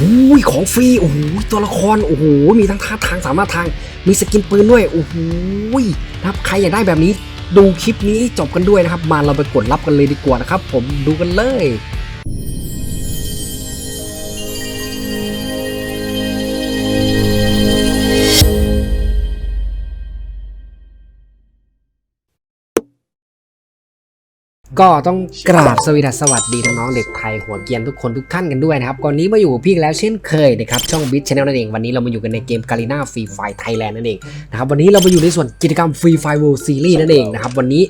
อุ้ยของฟรีโอ้โหตัวละครโอ้โหมีทั้งท่าทางสามารถทางมีสกินปืนด้วยโอ้โหนะครับใครอยากได้แบบนี้ ดูคลิปนี้จบกันด้วยนะครับ มาเราไปกดรับกันเลยดีกว่านะครับ ผมดูกันเลย ก็ต้องกราบสวีดัสสวัสดีน้องๆเด็กไทยหัวเกียนทุกคนทุกท่านกันด้วยนะครับก่อนนี้มาอยู่พี่แล้วเช่นเคยนะครับช่องบิทชาแนลนั่นเองวันนี้เรามาอยู่กันในเกมกาลีนาฟรีไฟไทยแลนด์นั่นเองนะครับวันนี้เรามาอยู่ในส่วนกิจกรรมฟรีไฟเวิลด์ซีรีส์นั่นเองนะครับวันนี้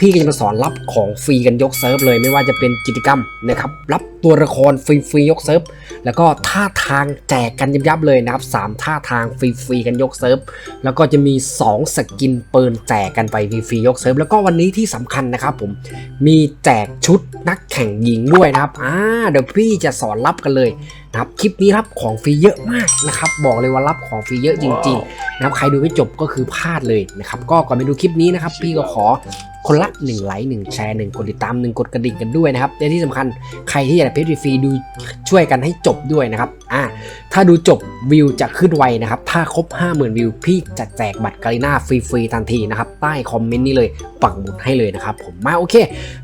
พี่ก็จะมาสอนรับของฟรีกันยกเซิร์ฟเลยไม่ว่าจะเป็นกิจกรรมนะครับรับ ตัวละครฟรีๆยกเซิร์ฟแล้วก็ท่าทางแจกกันยับๆเลยนะครับสามท่าทางฟรีๆกันยกเซิร์ฟแล้วก็จะมี 2 สกินปืนแจกกันไปฟรีๆยกเซิร์ฟแล้วก็วันนี้ที่สำคัญนะครับผมมีแจกชุดนักแข่งหญิงด้วยนะครับอ่าเดี๋ยวพี่จะสอนรับกันเลยนะครับคลิปนี้รับของฟรีเยอะมากนะครับบอกเลยว่ารับของฟรีเยอะจริงๆนะครับใครดูไม่จบก็คือพลาดเลยนะครับก็ก่อนไปดูคลิปนี้นะครับพี่ก็ขอ คนละ1ไลค์1แชร์1กดติดตาม1กดกระดิ่งกันด้วยนะครับและที่สำคัญใครที่อยากเพจฟรีดูช่วยกันให้จบด้วยนะครับอ่าถ้าดูจบวิวจะขึ้นไวนะครับ ถ้าครบ 50,000 วิว พี่จะแจกบัตรกาลิน่าฟรีๆทันทีนะครับ ใต้คอมเมนต์นี้เลยปักหมุดให้เลยนะครับผมมาโอเค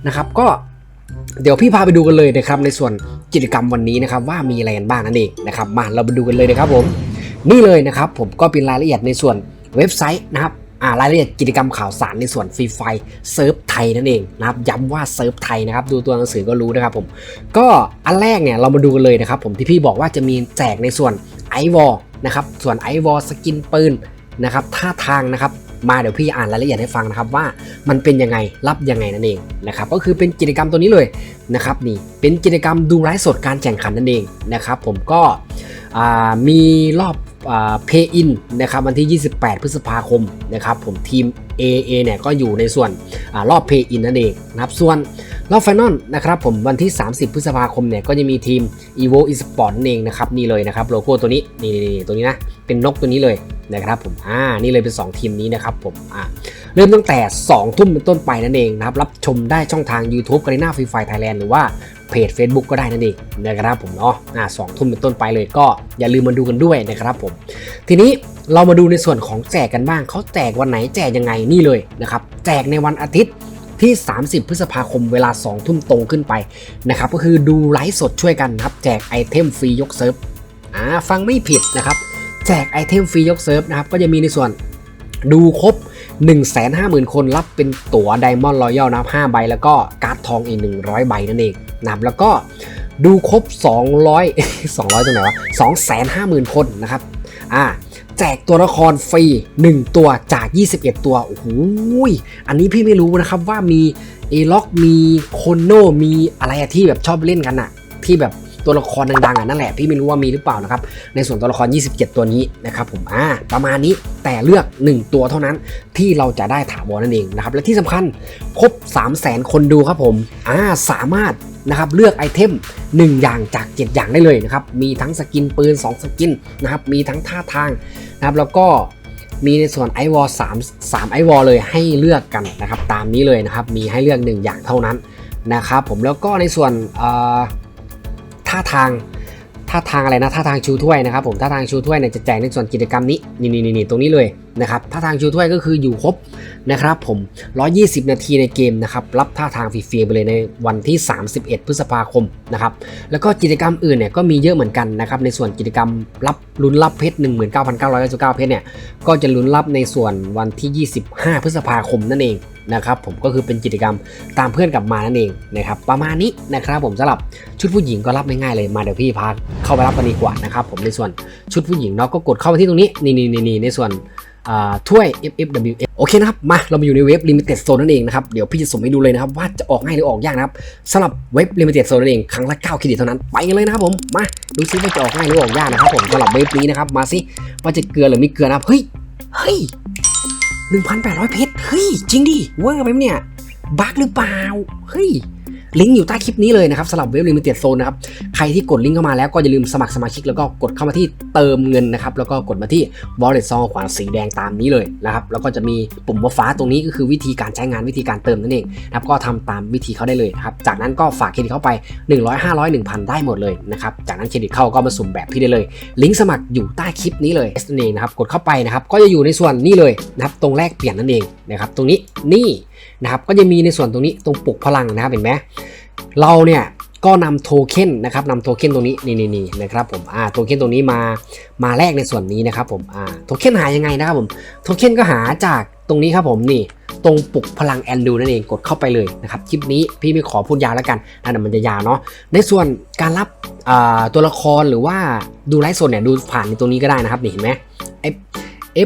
นะครับก็เดี๋ยวพี่พาไปดูกันเลยนะครับในส่วนกิจกรรมวันนี้นะครับว่ามีอะไรกันบ้างนั่นเองนะครับมาเราไปดูกันเลยนะครับผมนี่เลยนะครับผมก็เป็นรายละเอียดในส่วนเว็บไซต์นะครับ อ่ารายละเอียดกิจกรรมข่าวสารในส่วนฟรีไฟเซิร์ฟไทยนั่นเองนะครับย้ำว่าเซิร์ฟไทยนะครับดูตัวหนังสือก็รู้นะครับผมก็อันแรกเนี่ยเรามาดูกันเลยนะครับผมที่พี่บอกว่าจะมีแจกในส่วนไอวอลนะครับส่วนไอวอลสกินปืนนะครับท่าทางนะครับมาเดี๋ยวพี่อ่านรายละเอียดให้ฟังนะครับว่ามันเป็นยังไงรับยังไงนั่นเองนะครับก็คือเป็นกิจกรรมตัวนี้เลยนะครับนี่เป็นกิจกรรมดูไลฟ์สดการแข่งขันนั่นเองนะครับผมก็มีรอบ เพย์อินนะครับวันที่ 28 พฤษภาคมนะครับผมทีม AA เนี่ยก็อยู่ในส่วนอรอบเพย์อินนั่นเองนะครับส่วนรอบไฟนอลนะครับผมวันที่ 30 พฤษภาคมเนี่ยก็จะมีทีม evo esport นั่นเองนะครับนี่เลยนะครับโลโก้ตัวนี้นี่ตัวนี้นะเป็นนกตัวนี้เลยนะครับผมอ่านี่เลยเป็น 2 ทีมนี้นะครับผมอ่าเริ่มตั้งแต่ 2 ทุ่มเป็นต้นไปนั่นเองนะครับรับชมได้ช่องทาง YouTube ก a รีนาฟรีไฟไทยแลนด์หรือว่า เพจ Facebook ก็ได้นั่นเองนะครับผมเนาะอ่าสองทุ่มเป็นต้นไปเลยก็อย่าลืมมาดูกันด้วยนะครับผม ทีนี้เรามาดูในส่วนของแจกกันบ้าง เขาแจกวันไหนแจกยังไงนี่เลยนะครับ แจกในวันอาทิตย์ที่ 30 พฤษภาคมเวลา 2 ทุ่มตรงขึ้นไปนะครับ ก็คือดูไลฟ์สดช่วยกันนะครับ แจกไอเทมฟรียกเซิร์ฟอ่าฟังไม่ผิดนะครับ แจกไอเทมฟรียกเซิร์ฟนะครับ ก็จะมีในส่วนดูครบ 150,000 คนรับเป็นตั๋วไดมอนด์รอยัลนะครับ5ใบ แล้วก็การ์ดทองอีก 100 ใบนั่นเองนะครับแล้วก็ดูครบ 200 200ตรงไหนวะ250,000 คนนะครับอ่าแจกตัวละครฟรี 1 ตัวจาก 21 ตัว โอ้โหยอันนี้พี่ไม่รู้นะครับว่ามีเอล็อกมีโคโนมีอะไรที่แบบชอบเล่นกันอะที่แบบ ตัวละครดังๆอะนั่นแหละพี่ไม่รู้ว่ามีหรือเปล่านะครับในส่วนตัวละคร 27 ตัวนี้นะครับผมอ่าประมาณนี้แต่เลือก 1 ตัวเท่านั้นที่เราจะได้ถาวรนั่นเองนะครับและที่สำคัญครบ 3 0 0 0 0 0 คนดูครับผมอ่าสามารถนะครับเลือกไอเทม 1 อย่างจาก 7 อย่างได้เลยนะครับมีทั้งสกินปืน 2 สกินนะครับมีทั้งท่าทางนะครับแล้วก็มีในส่วน i w อ3 3 i w อเลยให้เลือกกันนะครับตามนี้เลยนะครับมีให้เลือก 1 อย่างเท่านั้นนะครับผมแล้วก็ในส่วนออ ท่าทางท่าทางอะไรนะท่าทางชูถ้วยนะครับผมท่าทางชูถ้วยเนี่ยจะแจกในส่วนกิจกรรมนี้นี่นี่นี่ตรงนี้เลยนะครับท่าทางชูถ้วยก็คืออยู่ครบนะครับผม 120 นาทีในเกมนะครับรับท่าทางฟรีๆไปเลยในวันที่ 31 พฤษภาคมนะครับแล้วก็กิจกรรมอื่นเนี่ยก็มีเยอะเหมือนกันนะครับในส่วนกิจกรรมรับลุ้นรับเพชร 19,999 เพชรเนี่ยก็จะลุ้นรับในส่วนวันที่ 25 พฤษภาคมนั่นเองนะครับผมก็คือเป็นกิจกรรมตามเพื่อนกลับมานั่นเองนะครับประมาณนี้นะครับผมสำหรับชุดผู้หญิงก็รับง่ายๆเลยมาเดี๋ยวพี่พาเข้าไปรับกันดีกว่านะครับผมในส่วนชุดผู้หญิงเนาะก็กดเข้าไปที่ตรงนี้นี่นี่นี่ในส่วนถ้วย FFWF โอเคนะครับ มาเรามาอยู่ในเว็บ Limited Zone นั่นเองนะครับ เดี๋ยวพี่จะส่งให้ดูเลยนะครับว่าจะออกง่ายหรือออกยากนะครับสำหรับเว็บ Limited Zone นั่นเอง ครั้งละ 9 เครดิตเท่านั้น ไปกันเลยนะครับผม มาดูซิว่าจะออกง่ายหรือออกยากนะครับผมสำหรับเว็บนี้นะครับ มาสิว่าจะเกลือหรือไม่เกลือนะครับ เฮ้ย เฮ้ย1,800 เพชร เฮ้ย จริงดิ เวอร์ไปไหมเนี่ย บั๊กหรือเปล่า เฮ้ย ลิงก์อยู่ใต้คลิปนี้เลยนะครับสำหรับเว็บลิมิเต็ดโซนนะครับใครที่กดลิงก์เข้ามาแล้วก็อย่าลืมสมัครสมาชิกแล้วก็กดเข้ามาที่เติมเงินนะครับแล้วก็กดมาที่ wallet ซองขวานสีแดงตามนี้เลยนะครับแล้วก็จะมีปุ่มฟ้าตรงนี้ก็คือวิธีการใช้งานวิธีการเติมนั่นเองนะครับก็ทำตามวิธีเขาได้เลยนะครับจากนั้นก็ฝากเครดิตเข้าไป 100 500 1000 ได้หมดเลยนะครับจากนั้นเครดิตเข้าก็มาสุ่มแบบพี่ได้เลย ลิงก์สมัครอยู่ใต้คลิปนี้เลยนั่นเองนะครับกดเข้าไปนะครับก็จะอยู่ในส่วนนี้เลยนะครับตรงแรกเปลี่ยนนั่นเองนะครับตรงนี้นี่ นะครับก็จะมีในส่วนตรงนี้ตรงปลุกพลังนะครับเห็นไหมเราเนี่ยก็นำโทเค็นนะครับนำโทเค็นตรงนี้นี่นี่นี่นะครับผมอ่าโทเค็นตรงนี้มามาแลกในส่วนนี้นะครับผมอ่าโทเค็นหายังไงนะครับผมโทเค็นก็หาจากตรงนี้ครับผมนี่ตรงปลุกพลังแอนดูนั่นเองกดเข้าไปเลยนะครับคลิปนี้พี่ไม่ขอพูดยาวแล้วกันนั่นมันจะยาวเนาะในส่วนการรับอ่าตัวละครหรือว่าดูไลฟ์สดเนี่ยดูผ่านในตรงนี้ก็ได้นะครับนี่เห็นไหม F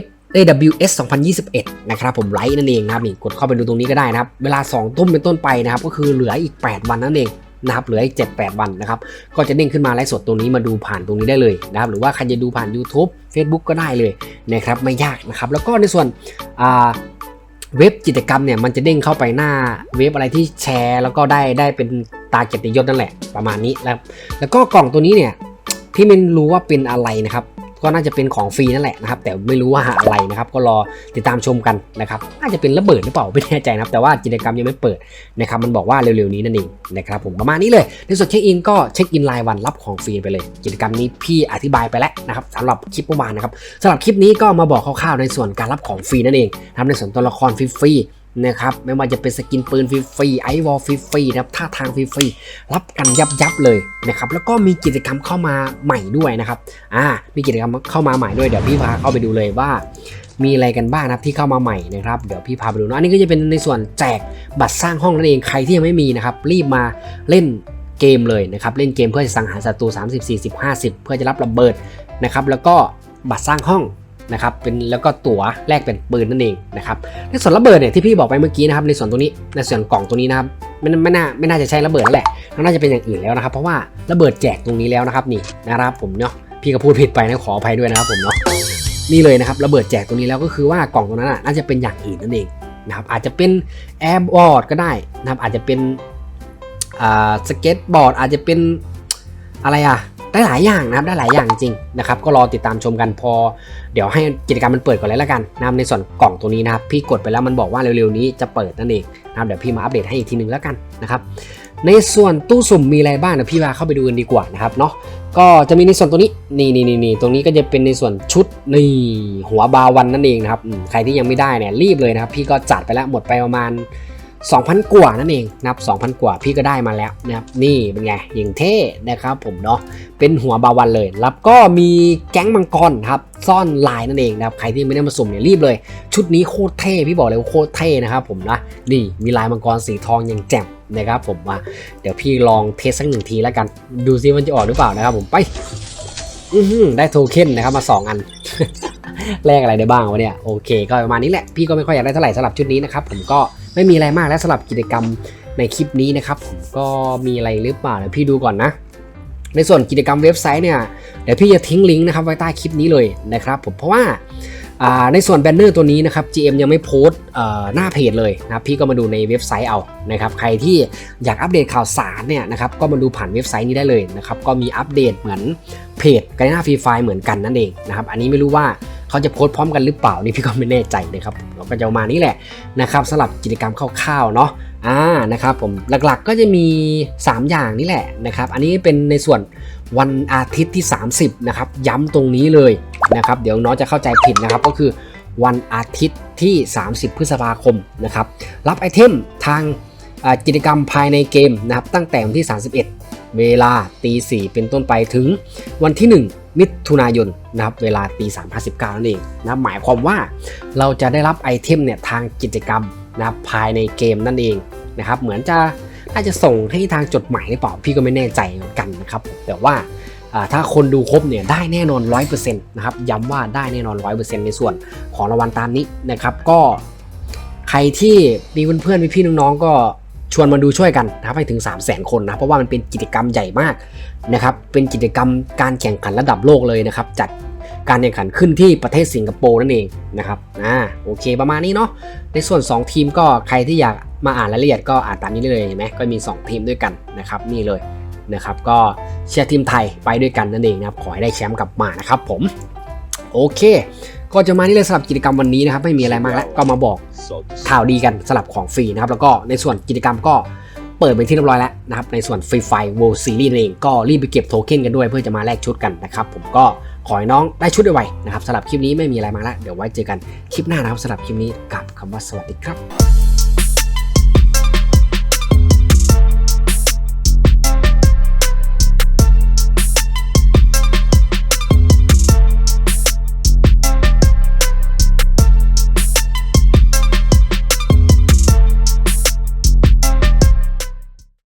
F AWS 2021 นะครับผมไลฟ์นั่นเองนะครับนี่กดเข้าไปดูตรงนี้ก็ได้นะครับ เวลา 2 ทุ่มเป็นต้นไปนะครับ ก็คือเหลืออีก 8 วันนั่นเองนะครับเหลืออีก 7-8 วันนะครับ ก็จะเด้งขึ้นมาไลฟ์สดตรงนี้มาดูผ่านตรงนี้ได้เลยนะครับ หรือว่าใครจะดูผ่าน YouTube Facebook ก็ได้เลยนะครับ ไม่ยากนะครับ แล้วก็ในส่วนเว็บกิจกรรมเนี่ยมันจะเด้งเข้าไปหน้าเว็บอะไรที่แชร์ แล้วก็ได้ได้เป็นตาเกียรติยศนั่นแหละประมาณนี้แล้วแล้วก็กล่องตัวนี้เนี่ยพี่ไม่รู้ว่าเป็นอะไรนะครับ ก็น่าจะเป็นของฟรีนั่นแหละนะครับแต่ไม่รู้ว่าอะไรนะครับก็รอติดตามชมกันนะครับน่าจะเป็นระเบิดหรือเปล่าไม่แน่ใจนะครับแต่ว่ากิจกรรมยังไม่เปิดนะครับมันบอกว่าเร็วๆนี้นั่นเองนะครับผมประมาณนี้เลยในส่วนเช็คอินก็เช็คอินรายวันรับของฟรีไปเลย กิจกรรมนี้พี่อธิบายไปแล้วนะครับสำหรับคลิปเมื่อวานนะครับสำหรับคลิปนี้ก็มาบอกคร่าวๆในส่วนการรับของฟรีนั่นเองนะครับในส่วนตัวละครฟรีๆ นะครับไม่ว่าจะเป็นสกินปืนฟรีไอวอลฟรีนะครับท่าทางฟรีๆรับกันยับยับเลยนะครับแล้วก็มีกิจกรรมเข้ามาใหม่ด้วยนะครับอ่ามีกิจกรรมเข้ามาใหม่ด้วยเดี๋ยวพี่พาเข้าไปดูเลยว่า มีอะไรกันบ้างนะครับที่เข้ามาใหม่นะครับเดี๋ยวพี่พาไปดูเนะอันนี้ก็จะเป็นในส่วนแจกบัตรสร้างห้องนั่นเองใครที่ยังไม่มีนะครับรีบมาเล่นเกมเลยนะครับเล่นเกมเพื่อจะสังหารศัตรู30 40 50 เพื่อจะรับระเบิดนะครับแล้วก็บัตรสร้างห้อง นะครับเป็นแล้วก็ตั๋วแลกเป็นปืนนั่นเองนะครับในส่วนระเบิดเนี่ยที่พี่บอกไปเมื่อกี้นะครับในส่วนตรงนี้ในส่วนกล่องตรงนี้นะครับไม่ไม่น่าไม่น่าจะใช้ระเบิดแล้วแหละน่าจะเป็นอย่างอื่นแล้วนะครับ เพราะว่าระเบิดแจกตรงนี้แล้วนะครับนี่นะครับผมเนาะพี่ก็พูดผิดไปนะขออภัยด้วยนะครับผมเนาะนี่เลยนะครับระเบิดแจกตรงนี้แล้วก็คือว่ากล่องตรงนั้นน่ะน่าจะเป็นอย่างอื่นนั่นเองนะครับอาจจะเป็นแอร์บอร์ดก็ได้นะครับอาจจะเป็นสเก็ตบอร์ดอาจจะเป็นอะไรอะ ได้หลายอย่างนะครับได้หลายอย่างจริงนะครับก็รอติดตามชมกันพอ เดี๋ยวให้กิจกรรมมันเปิดก่อนเลยล้วกันนะครับในส่วนกล่องตัวนี้นะครับพี่กดไปแล้วมันบอกว่าเร็วๆนี้จะเปิดนั่นเองนะครับเดี๋ยวพี่มาอัปเดตให้อีกทีหนึงแล้วกันนะครับในส่วนตู้สุ่มมีอะไรบ้างเดี๋ยวพี่พาเข้าไปดูกันดีกว่านะครับเนาะก็จะมีในส่วนตัวนี้นี่นี่นี่นี่ตรงนี้ก็จะเป็นในส่วนชุดนี่หัวบาวันนั่นเองนะครับใครที่ยังไม่ได้เนี่ยรีบเลยนะครับพี่ก็จัดไปแล้วหมดไปประมาณ 2,000 กว่านั่นเองนะครับ2,000 กว่าพี่ก็ได้มาแล้วนะครับนี่เป็นไงยิงเท่นะครับผมเนาะเป็นหัวบาวันเลยแล้วก็มีแก๊งมังกรครับซ่อนลายนั่นเองนะครับใครที่ไม่ได้มาสุ่มเนี่ยรีบเลย ชุดนี้โคตรเท่พี่บอกเลยว่าโคตรเท่นะครับผมนะนี่มีลายมังกรสีทองอย่างแจ่มนะครับผมว่าเดี๋ยวพี่ลองเทสสักหนึ่งทีแล้วกัน ดูซิมันจะออกหรือเปล่านะครับ ผมไปได้โทเค็นนะครับมา 2 อันแลกอะไรได้บ้างวะเนี่ยโอเค ก็ประมาณนี้แหละพี่ก็ไม่ค่อยอยากได้เท่าไหร่สำหรับชุดนี้นะครับผมก็ ไม่มีอะไรมากแล้วสำหรับกิจกรรมในคลิปนี้นะครับ ผมก็มีอะไรหรือเปล่าเดี๋ยวพี่ดูก่อนนะ ในส่วนกิจกรรมเว็บไซต์เนี่ยเดี๋ยวพี่จะทิ้งลิงก์นะครับไว้ใต้คลิปนี้เลยนะครับผมเพราะว่า ในส่วนแบนเนอร์ตัวนี้นะครับ GM ยังไม่โพสต์หน้าเพจเลยนะพี่ก็มาดูในเว็บไซต์เอานะครับใครที่อยากอัปเดตข่าวสารเนี่ยนะครับก็มาดูผ่านเว็บไซต์นี้ได้เลยนะครับก็มีอัปเดตเหมือนเพจกันหน้าฟรีไฟเหมือนกันนั่นเองนะครับอันนี้ไม่รู้ว่าเขาจะโพสต์พร้อมกันหรือเปล่านี่พี่ก็ไม่แน่ใจนะครับเราก็จะมานี้แหละนะครับสำหรับกิจกรรมคร่าวๆเนาะอ่านะครับผมหลักๆก็จะมี 3 อย่างนี่แหละนะครับอันนี้เป็นในส่วนวันอาทิตย์ที่ 30นะครับย้ำตรงนี้เลย นะครับ เดี๋ยวน้องจะเข้าใจผิดนะครับ ก็คือวันอาทิตย์ที่ 30 พฤษภาคมนะครับ รับไอเทมทางกิจกรรมภายในเกมนะครับ ตั้งแต่วันที่ 31 เวลาตี4เป็นต้นไปถึงวันที่ 1 มิถุนายนนะครับเวลาตี3 59นั่นเองนะหมายความว่าเราจะได้รับไอเทมเนี่ยทางกิจกรรมนะครับภายในเกมนั่นเองนะครับ เหมือนจะน่าจะส่งให้ทางจดหมายหรือเปล่าพี่ก็ไม่แน่ใจเหมือนกันนะครับ แต่ว่า ถ้าคนดูครบเนี่ยได้แน่นอน 100%นะครับย้ำว่าได้แน่นอน 100%ในส่วนของรางวัลตามนี้นะครับก็ใครที่มีเพื่อนๆพี่ๆน้องๆก็ชวนมาดูช่วยกันนะครับให้ถึง 3 0 0 0 0 0 คนนะเพราะว่ามันเป็นกิจกรรมใหญ่มากนะครับเป็นกิจกรรมการแข่งขันระดับโลกเลยนะครับจัดการแข่งขันขึ้นที่ประเทศสิงคโปร์นั่นเองนะครับอ่าโอเคประมาณนี้เนาะในส่วน 2 ทีมก็ใครที่อยากมาอ่านรายละเอียดก็อ่านตามนี้ได้เลยเห็นไหมก็มี 2 ทีมด้วยกันนะครับนี่เลย นะครับก็เชียร์ทีมไทยไปด้วยกันนั่นเองนะครับขอให้ได้แชมป์กลับมานะครับผมโอเค ก็จะมานี่เลยสำหรับกิจกรรมวันนี้นะครับไม่มีอะไรมากแล้วก็มาบอกข่าวดีกันสลับของฟรีนะครับแล้วก็ในส่วนกิจกรรมก็เปิดเป็นที่เรียบร้อยแล้วนะครับในส่วนฟรีไฟ World Series นั่นเองก็รีบไปเก็บโทเค็นกันด้วยเพื่อจะมาแลกชุดกันนะครับผมก็ขอให้น้องได้ชุดไวๆนะครับสำหรับคลิปนี้ไม่มีอะไรมาแล้วเดี๋ยวไว้เจอกันคลิปหน้านะครับสำหรับคลิปนี้กับคำว่าสวัสดีครับ